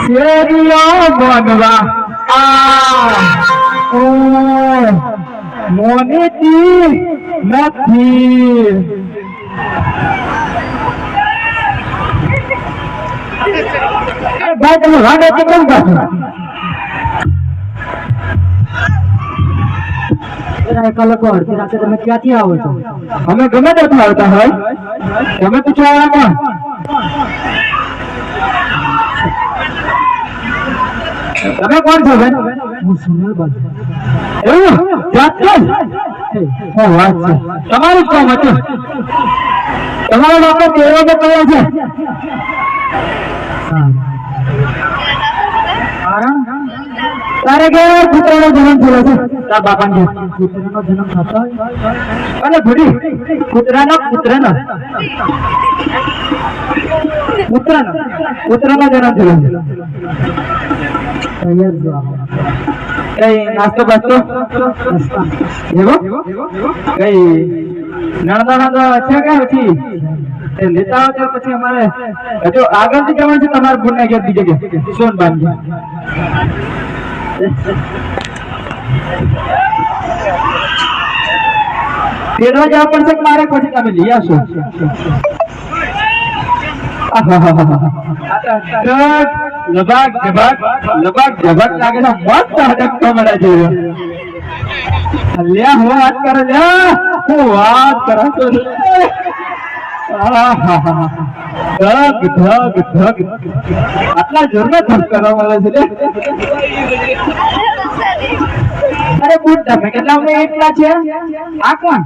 શેરીઓ બનવા આ ઓ મોનેતી નથી એ ભાઈ તમે વાડે તો કેમ પાછું કલાકો અડધી રાતે તમે ક્યાંથી આવો છો અમે ગમે ત્યાંથી આવતા હોય તમે પૂછો કોણ તમે કોણ છો બેન? હું સુનિલ બાજુ એવું? વાત છે શું વાત છે? તમારું જ કામ હતું. તમારો બાપે તેરો તો કયો છે? તારે કેવા પુત્રનો જન્મ થયો છે? તાર બાપાને પુત્રનો જન્મ થતો અને ભૂડી કૂતરાનો પુત્રનો પુત્રનો પુત્રનો જન્મ થયો. તૈયાર જો. કઈ નાસ્તો બાસ્તો? એવો? કઈ નાના નાના છે કે પછી? લેતા આવો પછી અમારે. હજુ આગળથી જવાનું છે તમારે ભૂલના ઘેર બીજે ઘેર. સોનબાન ઘેર. તેડવા જવા પડશે કે મારે પછી તમે લઈ આવશો. લબાગ, જબાગ લબાગ, જબાગ મળે છે લ્યા, હું વાત કરે, લ્યા, હું વાત કરો છો. ધગ ધગ આટલા જોરમાં ધગ કરવા મળે છે તમે કેટલા અમે એકલા છે? આ કોણ?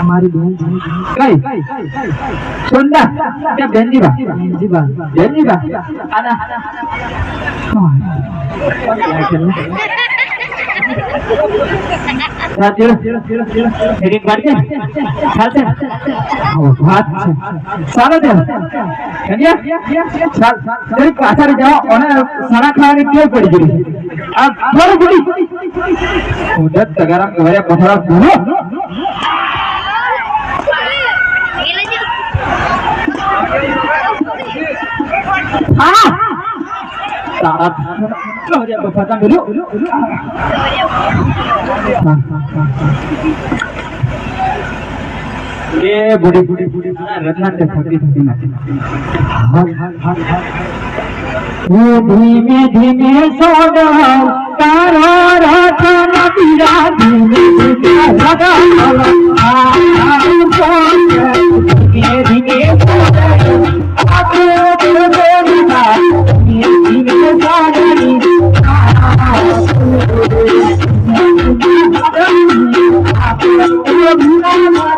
અમારી બેન કઈ? સોંડા કે બેનજીબા? બેનજીબા. બેનજીબા. આના. સાચી પડી ગઈ આ થોડું પડી ઉદત તગારા ઘરે પથરા ભૂલો তারা এ বুড়ি বুড়ি বুড়ি রত্নাতে ফটি ধীমে ধীমে সদাও তারা મારા પ્રણામ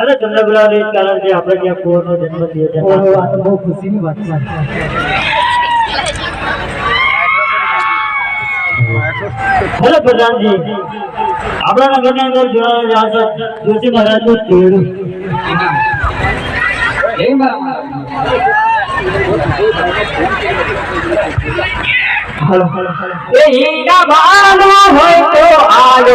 અરે તમને બોલાવે કારણ કે આપણે ત્યાં કુંવરનો જન્મ થયો છે. ઓહો આ તો બહુ ખુશીની વાત છે. હેલો પ્રધાનજી. આપણા નગરની અંદર જોડાયેલા છે. જોશી એ બરાબર હાલો હાલો હાલો એ હીરા બાનો હોય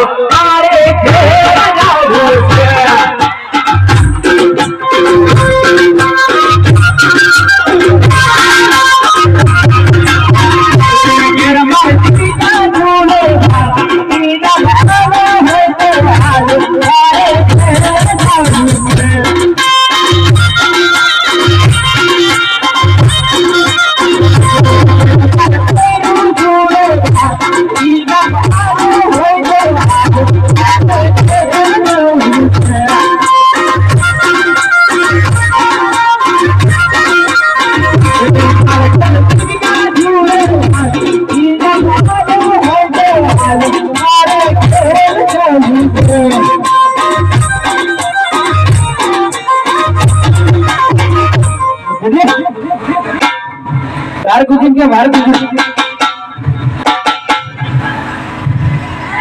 તાર કુકિંગ કે વાર કુકિંગ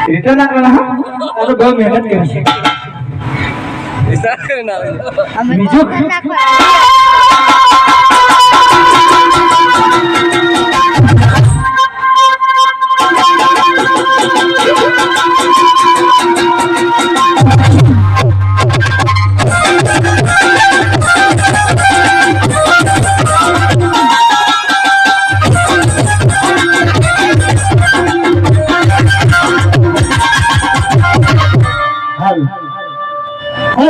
રિટર્ન આપવાના હા આ તો બહુ મહેનત કરી. છે બીજું?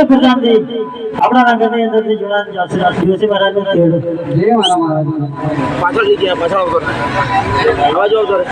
હેલો પ્રધાનજી આપણા નગરની અંદરથી છે જોશી મહારાજનું તેડું જય મારા મહારાજ પાછળ જઈ ગયા પાછળ આવતો રહે. આવતો રહે.